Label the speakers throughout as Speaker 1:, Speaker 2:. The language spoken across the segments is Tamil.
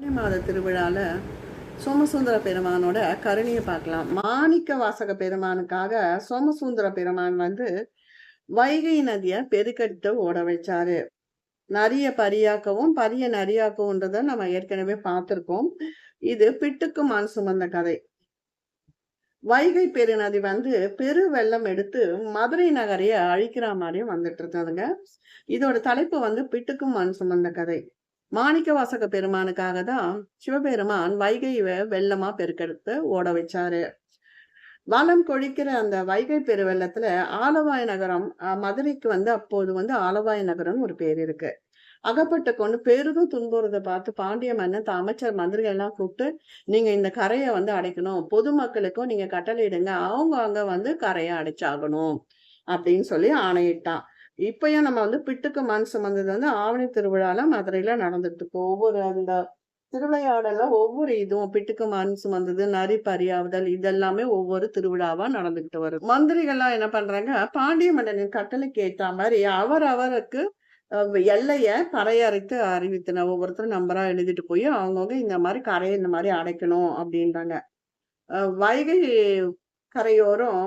Speaker 1: ஆனி மாத திருவிழால சோமசுந்தர பெருமானோட கருணையை பார்க்கலாம். மாணிக்க வாசக பெருமானுக்காக சோமசுந்தர பெருமான் வந்து வைகை நதிய பெருக்கெடுத்து ஓட வச்சாரு. நிறைய பரியாக்கவும் பரிய நரியாக்கவும்ன்றத நம்ம ஏற்கனவே பார்த்துருக்கோம். இது பிட்டுக்கு மண் சுமந்த கதை. வைகை பெருநதி வந்து பெரு வெள்ளம் எடுத்து மதுரை நகரையை அழிக்கிற மாதிரியும் வந்துட்டு இருந்ததுங்க. இதோட தலைப்பு வந்து பிட்டுக்கும் மண் சுமந்த கதை. மாணிக்க வாசக பெருமானுக்காக தான் சிவபெருமான் வைகையை வெள்ளமா பெருக்கெடுத்து ஓட வச்சாரு. வளம் கொழிக்கிற அந்த வைகை பெருவெள்ளத்துல ஆலவாய் நகரம் மதுரைக்கு வந்து அப்போது வந்து ஆலவாய் நகரம் ஒரு பேர் இருக்கு. அகப்பட்ட கொண்டு பெரிதும் துன்புறதை பார்த்து பாண்டிய மன்னன் அமைச்சர் மந்திரிகள் எல்லாம் கூப்பிட்டு நீங்க இந்த கரையை வந்து அடைக்கணும். பொதுமக்களுக்கும் நீங்க கட்டளையிடுங்க அவங்க அங்க வந்து கரையை அடைச்சாகணும். அப்படின்னு சொல்லி ஆணையிட்டான். இப்பயும் நம்ம வந்து பிட்டுக்கு மண் சுமந்தது வந்து ஆவணி திருவிழால மதுரையில நடந்துட்டு இருக்கு ஒவ்வொரு அந்த திருவிளையாடல ஒவ்வொரு இதுவும் பிட்டுக்கு மண் சுமந்தது நரி பரியாவுதல் இதெல்லாமே ஒவ்வொரு திருவிழாவா நடந்துகிட்டு வருது. மந்திரிகள்லாம் என்ன பண்றாங்க பாண்டிய மன்னனின் கட்டளைக்கு ஏற்ற மாதிரி அவர் அவருக்கு எல்லைய கரையறைத்து அறிவித்தன ஒவ்வொருத்தரும் நம்பரா எழுதிட்டு போய் அவங்கவுங்க இந்த மாதிரி கரையை இந்த மாதிரி அடைக்கணும் அப்படின்றாங்க. வைகை கரையோரம்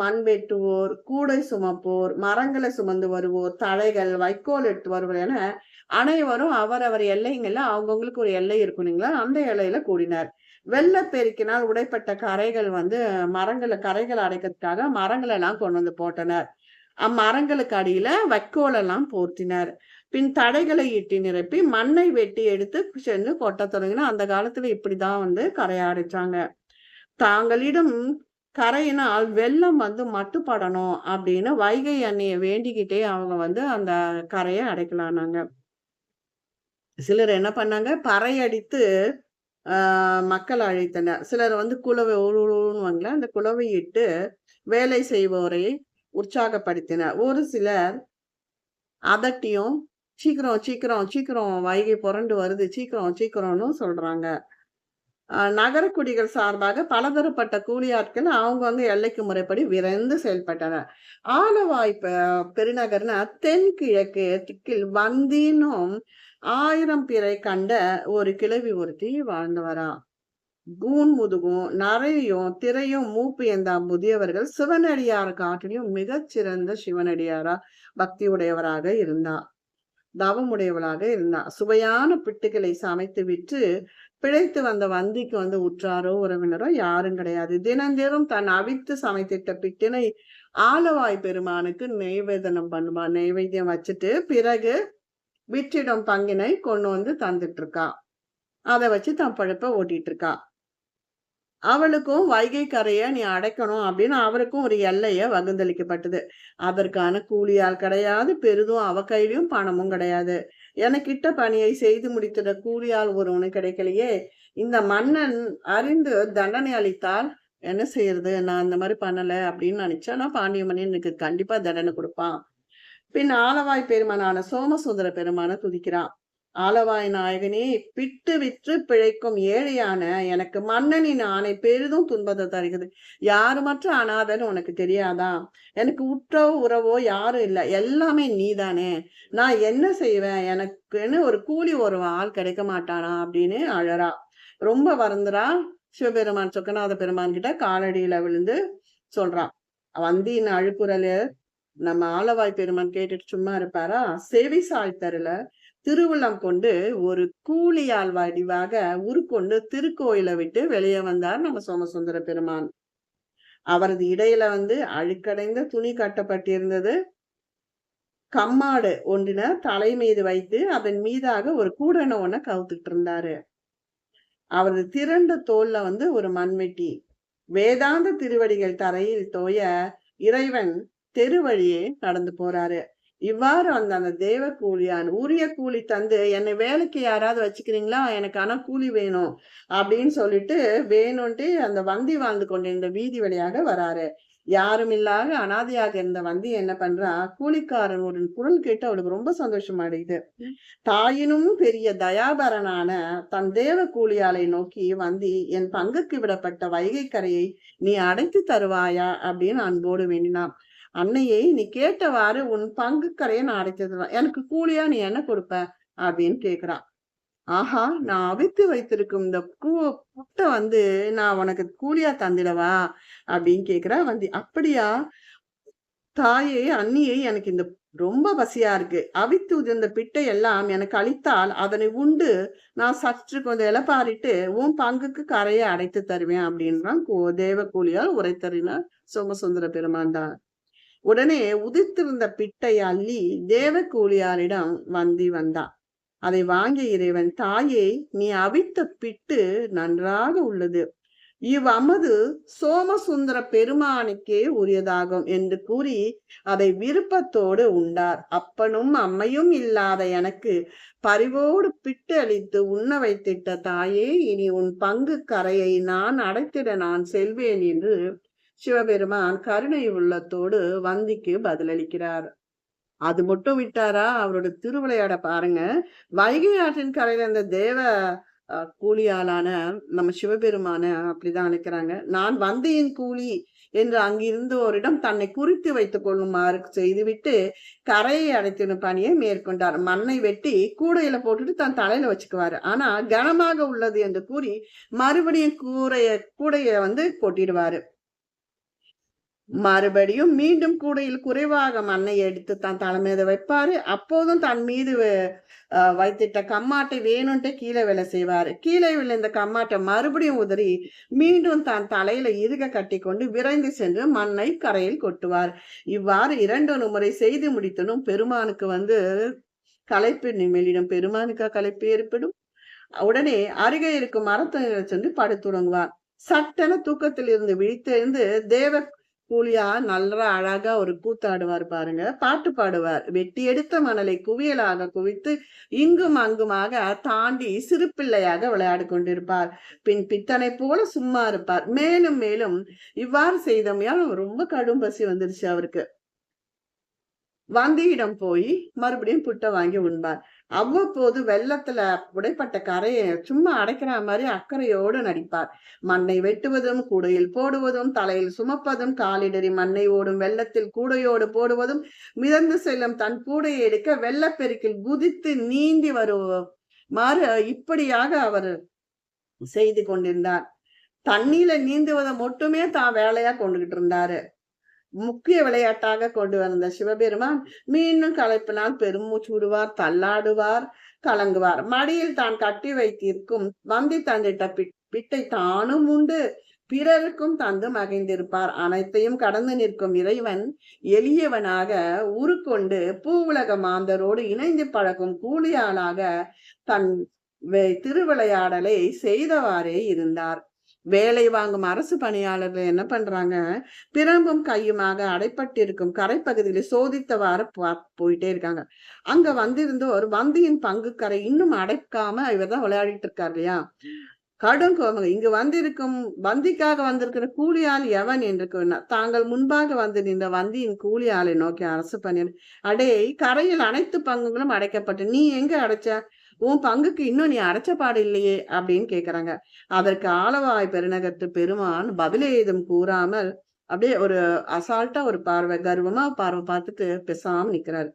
Speaker 1: மண் வெட்டுவோர் கூடை சுமப்போர் மரங்களை சுமந்து வருவோர் தலைகள் வைக்கோல் எடுத்து வருவோர் என அனைவரும் அவரவர் எல்லைங்கள்ல அவங்கவுங்களுக்கு ஒரு எல்லை இருக்கணுங்களா அந்த எல்லையில கூடினார். வெள்ளப்பெருக்கினால் உடைப்பட்ட கரைகள் வந்து மரங்களை கரைகள் அடைக்கிறதுக்காக மரங்களை எல்லாம் கொண்டு வந்து போட்டனர். அம்மரங்களுக்கு அடியில வைக்கோல் எல்லாம் போர்த்தினர். பின் தடைகளை ஈட்டி நிரப்பி மண்ணை வெட்டி எடுத்து சென்று கொட்ட தொடங்கினா அந்த காலத்துல இப்படிதான் வந்து கரையாடிச்சாங்க. தாங்களிடம் கரையினால் வெள்ளம் வந்து மட்டுப்படணும் அப்படின்னு வைகை அன்னையை வேண்டிக்கிட்டே அவங்க வந்து அந்த கரையை அடைக்கலானாங்க. சிலர் என்ன பண்ணாங்க? பறையடித்து ஆஹ் மக்கள் அழைத்தனர். சிலர் வந்து குலவை உருவாங்கள அந்த குலவை இட்டு வேலை செய்வோரை உற்சாகப்படுத்தினர். ஒரு சிலர் அதட்டியும் சீக்கிரம் சீக்கிரம் சீக்கிரம் வைகை புரண்டு வருது சீக்கிரம் சீக்கிரம்னு சொல்றாங்க. நகரக்குடிகள் சார்பாக பலதரப்பட்ட கூலியாட்கள் அவங்கவங்க எல்லைக்கு முறைப்படி விரைந்து செயல்பட்டனர். ஆலவாய் பெ- பெருநகர்னா தென்கிழக்கு திக்கில் வந்தினும் ஆயிரம் பிறை கண்ட ஒரு கிழவி ஒருத்தி வாழ்ந்து வரா கூன் முதுகும் நரையும் திரையும் மூப்பு எந்த முதியவர்கள் சிவனடியார் காட்டிலும் மிகச்சிறந்த சிவனடியாரா பக்தி உடையவராக இருந்தா தவமுடையவளாக இருந்தா சுவையான பிட்டுகளை சமைத்து விற்று பிழைத்து வந்த வந்திக்கு வந்து உற்றாரோ உறவினரோ யாரும் கிடையாது. தினந்தேறும் தன் அவித்து சமைத்திட்ட பிட்டினை ஆலவாய் பெருமானுக்கு நெய்வேதனம் பண்ணுவான் நெய்வேத்தியம் வச்சுட்டு பிறகு விற்றிடம் பங்கினை கொண்டு வந்து தந்துட்டு இருக்கா அதை வச்சு தன் பழப்ப ஓட்டிட்டு இருக்கா அவளுக்கும் வைகை கரையை நீ அடைக்கணும் அப்படின்னு அவருக்கும் ஒரு எல்லைய வகுந்தளிக்கப்பட்டது. அதற்கான கூலியால் கிடையாது பெரிதும் அவ கையிலும் பணமும் கிடையாது. எனக்கிட்ட பணியை செய்து முடித்திட கூலியால் ஒருவனு கிடைக்கலையே. இந்த மன்னன் அறிந்து தண்டனை அளித்தால் என்ன செய்யறது? நான் அந்த மாதிரி பண்ணல அப்படின்னு நினைச்சா நான் பாண்டிய மன்னன் எனக்கு கண்டிப்பா தண்டனை கொடுப்பான். பின் ஆலவாய் பெருமானான சோமசுந்தர பெருமான துதிக்கிறான். ஆலவாய் நாயகனே பிட்டு விற்று பிழைக்கும் ஏழையான எனக்கு மன்னனின் ஆணை பெரிதும் துன்பத்தை தருகிறது. யாரு மற்ற அனாதன்னு உனக்கு தெரியாதா? எனக்கு உற்றோ உறவோ யாரும் இல்லை. எல்லாமே நீதானே. நான் என்ன செய்வேன்? எனக்குன்னு ஒரு கூலி ஒரு ஆள் கிடைக்க மாட்டானா? அப்படின்னு அழறா. ரொம்ப வருந்துறா. சிவபெருமான் சொக்கநாத பெருமான் கிட்ட காலடியில விழுந்து சொல்றான் வந்தியின் அழுக்குறல நம்ம ஆலவாய் பெருமான் கேட்டுட்டு சும்மா இருப்பாரா? செவி சாய்த்தருல திருவுள்ளம் கொண்டு ஒரு கூலியால் வடிவாக உருக்கொண்டு திருக்கோயிலை விட்டு வெளியே வந்தார் நம்ம சோமசுந்தர பெருமான். அவரது இடையில வந்து அழுக்கடைந்த துணி கட்டப்பட்டிருந்தது. கம்மாடு ஒன்றின தலை மீது வைத்து அதன் மீதாக ஒரு கூடனை ஒன்ன கவுத்துட்டு இருந்தாரு. அவரது திரண்ட தோல்ல வந்து ஒரு மண்வெட்டி. வேதாந்த திருவடிகள் தரையில் தோய இறைவன் தெருவழியே நடந்து போறாரு. இவ்வாறு அந்த அந்த தேவ கூலியான் உரிய கூலி தந்து என்னை வேலைக்கு யாராவது வச்சுக்கிறீங்களா? எனக்கு ஆனா கூலி வேணும் அப்படின்னு சொல்லிட்டு வேணும்ட்டு அந்த வந்தி வாழ்ந்து கொண்டிருந்த வீதி வழியாக வராரு. யாரும் இல்லாத அனாதையாக இருந்த வந்தி என்ன பண்றா? கூலிக்காரன் ஒரு குரல் கேட்டு அவளுக்கு ரொம்ப சந்தோஷம் அடையுது தாயினும் பெரிய தயாபரனான தன் தேவ கூலியாலை நோக்கி வந்தி என் பங்குக்கு விடப்பட்ட வைகை கரையை நீ அடைத்து தருவாயா? அப்படின்னு அன்போடு வேண்டினான். அன்னையை நீ கேட்டவாறு உன் பங்கு கரையை நான் அடைத்து தருவேன் எனக்கு கூலியா நீ என்ன கொடுப்ப? அப்படின்னு கேக்குறான் ஆஹா நான் அவித்து வைத்திருக்கும் இந்த பூ புட்டை வந்து நான் உனக்கு கூலியா தந்திடவா? அப்படின்னு கேக்குறா வந்தி. அப்படியா? தாயே அண்ணியே எனக்கு இந்த ரொம்ப பசியா இருக்கு. அவித்து உதிர்ந்த பிட்டை எல்லாம் எனக்கு அளித்தால் அதனை உண்டு. நான் சற்று கொஞ்சம் இலப்பாரிட்டு உன் பங்குக்கு கரையை அடைத்து தருவேன் அப்படின்றான் தேவ கூலியால் உரைத்தறினார் சோமசுந்தர பெருமான் தான். உடனே உதித்திருந்த பிட்டை அள்ளி தேவ கூலியாரிடம் வந்தி வந்தான். அதை வாங்கிய இறைவன் தாயே நீ அவித்த பிட்டு நன்றாக உள்ளது. இவ் அமது சோமசுந்தர பெருமானுக்கே உரியதாகும் என்று கூறி அதை விருப்பத்தோடு உண்டார். அப்பனும் அம்மையும் இல்லாத எனக்கு பரிவோடு பிட்டு அளித்து உண்ண வைத்திட்ட தாயே இனி உன் பங்கு கரையை நான் அடைத்திட நான் செல்வேன் என்று சிவபெருமான் கருணை உள்ளத்தோடு வந்திக்கு பதிலளிக்கிறார். அது மட்டும் விட்டாரா? அவரோட திருவிளையாட பாருங்க. வைகை ஆற்றின் கரையில இந்த தேவ கூலியாளான நம்ம சிவபெருமான அப்படிதான் அழைக்கிறாங்க. நான் வந்தையின் கூலி என்று அங்கிருந்தோரிடம் தன்னை குறித்து வைத்துக் கொள்ளுமாறு செய்துவிட்டு கரையை அடைத்திடும் பணியை மேற்கொண்டார். மண்ணை வெட்டி கூடையில போட்டுட்டு தன் தலையில வச்சுக்குவாரு. ஆனா கனமாக உள்ளது என்று கூறி மறுபடியும் கூரைய கூடைய வந்து கொட்டிடுவாரு. மறுபடியும் மீண்டும் கூடையில் குறைவாக மண்ணை எடுத்து தன் தலை வைப்பாரு. அப்போதும் தன் மீது வைத்திட்ட கம்மாட்டை வேணும்ட்டு கீழே வேலை செய்வார். கீழே விழுந்த கம்மாட்டை மறுபடியும் உதறி மீண்டும் தன் தலையில இருக கட்டி கொண்டு விரைந்து சென்று மண்ணை கரையில் கொட்டுவார். இவ்வாறு இரண்டு முறை செய்து முடித்தனும் பெருமானுக்கு வந்து களைப்பு நிமிடம் பெருமானுக்கா களைப்பு ஏற்படும். உடனே அருகே இருக்கும் மரத்தணிகளை சென்று படுத்துறங்குவார். சட்டென தூக்கத்தில் இருந்து விழித்தெழுந்து தேவ கூலியா நல்லா அழகா ஒரு கூத்தாடுவார் பாருங்க. பாட்டு பாடுவார். வெட்டி எடுத்த மணலை குவியலாக குவித்து இங்கும் அங்குமாக தாண்டி சிறு பிள்ளையாக விளையாடி கொண்டிருப்பார். பின் பித்தனை போல சும்மா இருப்பார். மேலும் மேலும் இவ்வாறு செய்தமையால் ரொம்ப கடும் பசி வந்துருச்சு அவருக்கு. வந்தியிடம் போய் மறுபடியும் புட்டை வாங்கி உண்பார். அவ்வப்போது வெள்ளத்துல உடைப்பட்ட கரையை சும்மா அடைக்கிற மாதிரி அக்கறையோடு நடிப்பார். மண்ணை வெட்டுவதும் கூடையில் போடுவதும் தலையில் சுமப்பதும் காலிடறி மண்ணை ஓடும் வெள்ளத்தில் கூடையோடு போடுவதும் மிதந்து செல்லும் தன் கூடையை எடுக்க வெள்ளப்பெருக்கில் குதித்து நீந்தி வருமாறு இப்படியாக அவர் செய்து கொண்டிருந்தார். தண்ணீல நீந்துவதை மட்டுமே தான் வேலையா கொண்டுகிட்டு இருந்தாரு. முக்கிய விளையாட்டாக கொண்டு வந்த சிவபெருமான் மீண்டும் களைப்பினால் பெருமூச்சு விடுவார் தள்ளாடுவார் கலங்குவார். மடியில் தான் கட்டி வைத்திருக்கும் வந்தி தந்திட்ட பிட்- பிட்டை தானும் உண்டு. பிறருக்கும் தந்து மகிழ்ந்திருப்பார். அனைத்தையும் கடந்து நிற்கும் இறைவன் எளியவனாக உருக்கொண்டு பூவுலக மாந்தரோடு இணைந்து பழகும் கூலியாளாக தன் திருவிளையாடலை செய்தவாறே இருந்தார். வேலை வாங்கும் அரசு பணியாளர்கள் என்ன பண்றாங்க? பிரம்பும் கையுமாக அடைப்பட்டிருக்கும் கரைப்பகுதியில சோதித்தவாறு போயிட்டே இருக்காங்க. அங்க வந்திருந்தோர் வந்தியின் பங்கு கரை இன்னும் அடைக்காம இவர் தான் விளையாடிட்டு இருக்காரு இல்லையா? கடும் கோபங்க. இங்கு வந்திருக்கும் வந்திக்காக வந்திருக்கிற கூலியால் எவன் என்று தாங்கள் முன்பாக வந்து நின்ற வந்தியின் கூலியாலை நோக்கி அரசு பணியர் அடே கரையில் அனைத்து பங்குகளும் அடைக்கப்பட்டு நீ எங்க அடைச்ச? உன் பங்குக்கு இன்னும் நீ அடைச்ச பாடு இல்லையே அப்படின்னு கேக்குறாங்க. அதற்கு ஆலவாய் பெருநகரத்து பெருமான் பதில் ஏதும் கூறாமல் அப்படியே ஒரு அசால்ட்டா ஒரு பார்வை கர்வமா பார்வை பார்த்துட்டு பெசாம நிக்கிறாரு.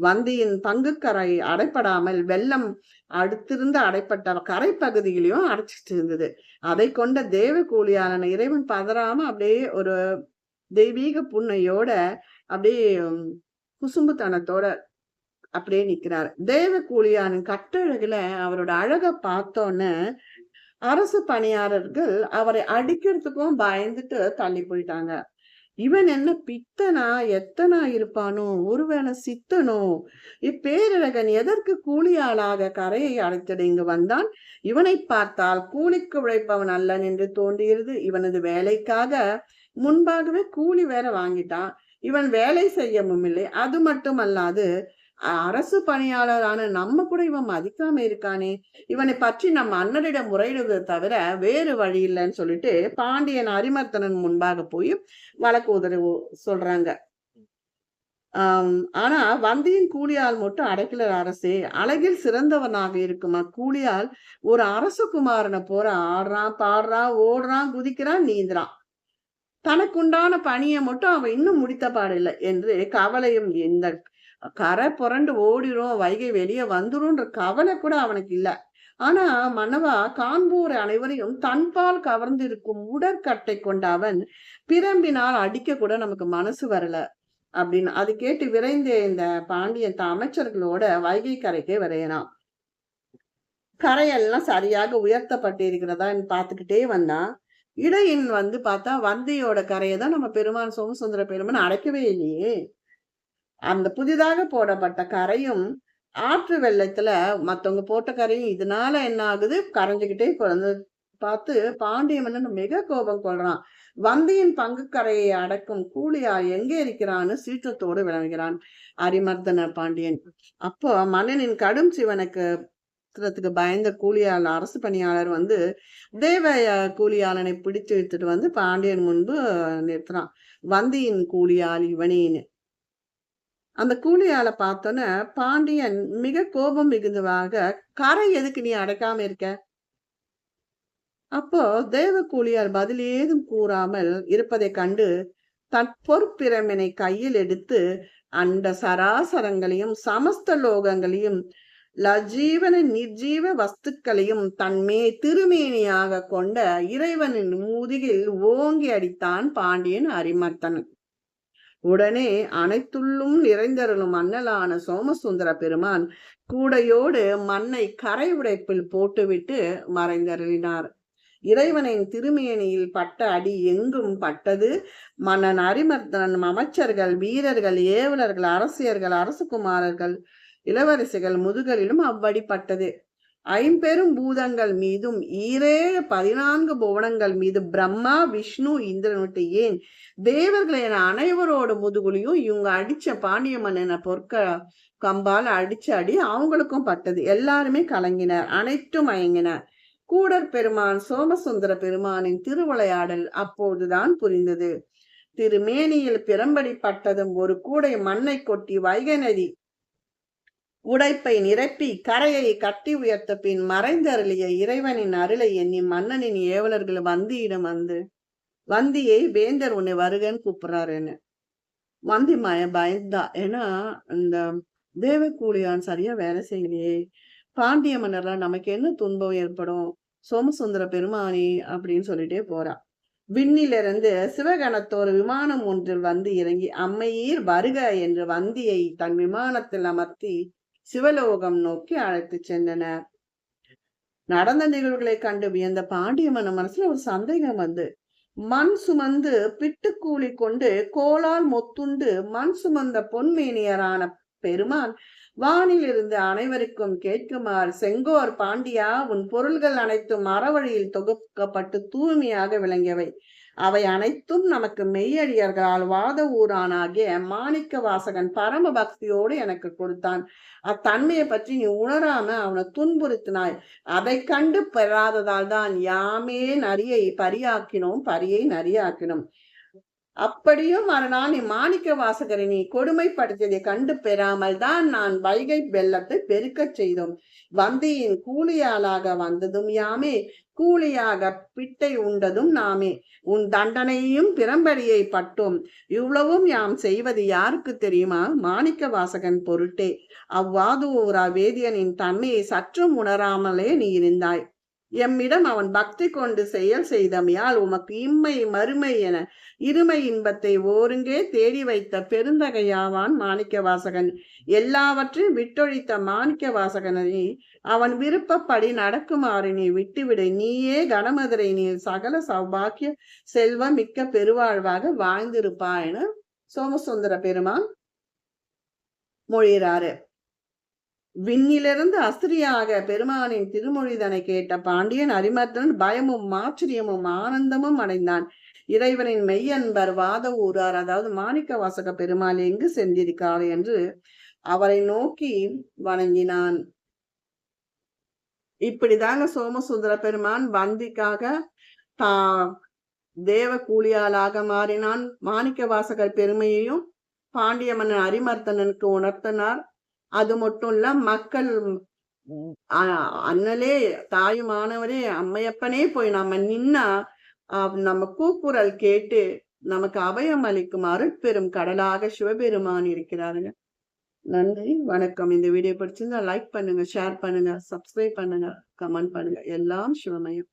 Speaker 1: வந்தியின் பங்குக்கரை அடைப்படாமல் வெள்ளம் அடுத்திருந்து அடைப்பட்ட கரை பகுதியிலையும் அடைச்சிட்டு இருந்தது. அதை கொண்ட தேவ கூலியான இறைவன் பதறாம அப்படியே ஒரு தெய்வீக புண்ணையோட அப்படியே குசும்புத்தனத்தோட அப்படியே நிக்கிறாரு. தேவ கூலியானின் கட்டழகுல அவரோட அழக பார்த்தோன்னே அரசு பணியாளர்கள் அவரை அடிக்கிறதுக்கும் பயந்துட்டு தள்ளி போயிட்டாங்க. இவன் என்ன பித்தனா எத்தனா இருப்பானோ ஒருவேளை சித்தனோ? இப்பேரழகன் எதற்கு கூலியாளாக கரையை அடைத்திட இங்கு வந்தான். இவனை பார்த்தால் கூலிக்கு உழைப்பவன் அல்லன் என்று தோன்றுகிறது. இவனது வேலைக்காக முன்பாகவே கூலி வேற வாங்கிட்டான். இவன் வேலை செய்யவும் இல்லை. அது மட்டுமல்லாது அல்லாது அரசு பணியாளரான நம்ம கூட இவன் மதிக்காம இருக்கானே. இவனை பற்றி நம்ம அண்ணனிடம் முறையிடுவதை தவிர வேறு வழி இல்லைன்னு சொல்லிட்டு பாண்டியன் அரிமர்த்தனன் முன்பாக போய் வழக்கு உதவி சொல்றாங்க. ஆனா வந்தியின் கூலியால் மட்டும் அடைக்கலர் அரசே. அழகில் சிறந்தவனாக இருக்குமா? கூலியால் ஒரு அரசகுமாரனை போற ஆடுறான் பாடுறான் ஓடுறான் குதிக்கிறான் நீந்துறான். தனக்குண்டான பணியை மட்டும் அவன் இன்னும் முடித்த பாடில்லை என்று கவலையும் இந்த கரை புரண்டு ஓடிரும் வைகை வெளியே வந்துரும்ன்ற கவலை கூட அவனுக்கு இல்லை. ஆனா மன்னவா காண்போர் அனைவரையும் தன்பால் கவர்ந்திருக்கும் உடற்கட்டை கொண்ட அவன் பிரம்பினால் அடிக்க கூட நமக்கு மனசு வரல அப்படின்னு. அது கேட்டு விரைந்த இந்த பாண்டியன் அமைச்சர்களோட வைகை கரைக்கே விரையினான் கரையெல்லாம் சரியாக உயர்த்தப்பட்டிருக்கிறதா பார்த்துக்கிட்டே வந்தான். இடையின் வந்து பார்த்தா வந்தியோட கரையை தான் நம்ம பெருமான் சோமசுந்தர பெருமான் அடைக்கவே இல்லையே. அந்த புதிதாக போடப்பட்ட கரையும் ஆற்று வெள்ளத்துல மற்றவங்க போட்ட கரையும் இதனால என்ன ஆகுது? கரைஞ்சுக்கிட்டே குழந்த பார்த்து பாண்டிய மன்னன் மிக கோபம் கொள்றான். வந்தியின் பங்கு கரையை அடக்கும் கூலியார் எங்கே இருக்கிறான்னு சீற்றத்தோடு விளங்குகிறான் அரிமர்தன பாண்டியன். அப்போ மன்னனின் கடும் சிவனுக்கு பயந்த கூலியால் அரசு பணியாளர் வந்து தேவ கூலியாளனை பிடித்து இழுத்துட்டு வந்து பாண்டியன் முன்பு நிறுத்துறான். வந்தியின் கூலியாள் இவனேன்னு அந்த கூலியால பார்த்தோன்னே பாண்டியன் மிக கோபம் மிகுந்தவாக கரை எதுக்கு நீ அடைக்காம இருக்க? அப்போ தேவ கூலியார் பதில் ஏதும் கூறாமல் இருப்பதை கண்டு தன் பொற்பிரமினை கையில் எடுத்து அண்ட சராசரங்களையும் சமஸ்த லோகங்களையும் லஜீவன நிர்ஜீவ வஸ்துக்களையும் தன்மே திருமேனியாக கொண்ட இறைவனின் முதுகில் ஓங்கி அடித்தான் பாண்டியன் அரிமர்த்தன் உடனே அனைத்துள்ளும் நிறைந்தருளும் அன்னலான சோமசுந்தர பெருமான் கூடையோடு மண்ணை கரை உடைப்பில் போட்டுவிட்டு மறைந்தருளினார். இறைவனின் திருமேனியில் பட்ட அடி எங்கும் பட்டது. மன்னன் அரிமர்த்தன் அமைச்சர்கள் வீரர்கள் ஏவலர்கள் அரசியர்கள் அரசகுமாரர்கள் இளவரசிகள் முதுகலிலும் அவ்வடி பட்டது. ஐம்பெரும் பூதங்கள் மீதும் ஈரேழு பதினான்கு புவனங்கள் மீது பிரம்மா விஷ்ணு இந்திரனுட்டு ஏன் தேவர்கள் என அனைவரோட முதுகுலையும் இவங்க அடிச்ச பாண்டியம்மன் என பொற்க கம்பால் அடிச்சு அடி அவங்களுக்கும் பட்டது. எல்லாருமே கலங்கினர் அனைத்தும் மயங்கினர் கூடற் பெருமான் சோமசுந்தர பெருமானின் திருவிளையாடல் அப்போதுதான் புரிந்தது. திருமேனியில் பிறம்படி பட்டதும் ஒரு கூடை மண்ணை கொட்டி வைகை நதி உடைப்பை நிரப்பி கரையை கட்டி உயர்த்த பின் மறைந்தருளிய இறைவனின் அருளை எண்ணி மன்னனின் ஏவலர்கள் வந்தியிடம் வந்து வந்தியை வேந்தர் உன்னை வருகன்னு கூப்பிடுறாருன்னு வந்தி மாய பயந்தா. ஏன்னா இந்த தேவக்கூலியான் சரியா வேலை செய்யலையே. பாண்டிய மன்னர்லாம் நமக்கு என்ன துன்பம் ஏற்படும்? சோமசுந்தர பெருமானி அப்படின்னு சொல்லிட்டே போறா. விண்ணிலிருந்து சிவகணத்தோர் விமானம் ஒன்றில் வந்து இறங்கி அம்மையீர் வருக என்று வந்தியை தன் விமானத்தில் அமர்த்தி சிவலோகம் நோக்கி அழைத்து சென்றனர் நடந்த நிகழ்வுகளை கண்டு வியந்த பாண்டிய மன மனசுல ஒரு சந்தேகம் வந்து. மண் சுமந்து பிட்டுக்கூலி கொண்டு கோலால் மொத்துண்டு மண் சுமந்த பொன்மேனியரான பெருமான் வானில் இருந்து அனைவருக்கும் கேட்குமாறு செங்கோர் பாண்டியா உன் பொருள்கள் அனைத்தும் அறவழியில் தொகுக்கப்பட்டு தூய்மையாக விளங்கியவை. அவை அனைத்தும் நமக்கு மெய்யடியர்களால் வாத ஊரானாகிய மாணிக்க வாசகன் பரம பக்தியோடு எனக்கு கொடுத்தான். அத்தன்மையை பற்றி நீ உணராம அவனை துன்புறுத்தினாய். அதை கண்டு பெறாததால் தான் யாமே நரியை பரியாக்கினோம் பரியை நரியாக்கினோம். அப்படியும் மறுநாள் நீ மாணிக்க வாசகரை நீ கொடுமைப்படுத்தியதை கண்டு பெறாமல் தான் நான் வைகை வெள்ளத்தை பெருக்கச் செய்தோம். வந்தியின் கூலியாளாக வந்ததும் யாமே கூலியாக பிட்டை உண்டதும் நாமே. உன் தண்டனையும் பிறம்படியை பட்டோம். இவ்வளவும் யாம் செய்வது யாருக்கு தெரியுமா? மாணிக்க வாசகன் பொருட்டே. அவ்வாதூரா வேதியனின் தன்மையை சற்றும் உணராமலே நீ இருந்தாய். எம்மிடம் அவன் பக்தி கொண்டு செயல் செய்தமையால் உமக்கு இம்மை மறுமை என இருமை இன்பத்தை ஓருங்கே தேடி வைத்த பெருந்தகையாவான் மாணிக்க வாசகன். எல்லாவற்றையும் விட்டொழித்த மாணிக்க வாசகனை அவன் விருப்பப்படி நடக்குமாறு நீ விட்டுவிடு. நீயே கனமதுரை நீ சகல சௌபாக்கிய செல்வ மிக்க பெருவாழ்வாக வாழ்ந்திருப்பாய்னு சோமசுந்தர பெருமான் மொழிகிறாரு விண்ணிலிருந்து அஸ்திரியாக பெருமானின் திருமொழிதனை கேட்ட பாண்டியன் அரிமர்தன் பயமும் ஆச்சரியமும் ஆனந்தமும் அடைந்தான். இறைவனின் மெய்யன்பர் வாத ஊரார் அதாவது மாணிக்க வாசக பெருமாள் எங்கு சென்றிருக்கார் என்று அவரை நோக்கி வணங்கினான். இப்படிதாங்க சோமசுந்தர பெருமான் வந்திக்காக தா தேவ கூலியாளாக மாறினான். மாணிக்க வாசகர் பெருமையையும் பாண்டிய மன்னன் அரிமர்த்தனனுக்கு உணர்த்தினார். அது மட்டும் இல்ல மக்கள் அண்ணலே தாயுமானவரே அம்மையப்பனே போய் நம்ம நின்னா நம்ம கூக்குரல் கேட்டு நமக்கு அபயம் அளிக்கும் அருட்பெரும் கடலாக சிவபெருமான் இருக்கிறாருங்க. நன்றி வணக்கம். இந்த வீடியோ பிடிச்சிருந்தா லைக் பண்ணுங்க ஷேர் பண்ணுங்க சப்ஸ்கிரைப் பண்ணுங்க கமெண்ட் பண்ணுங்க. எல்லாம் சிவமயம்.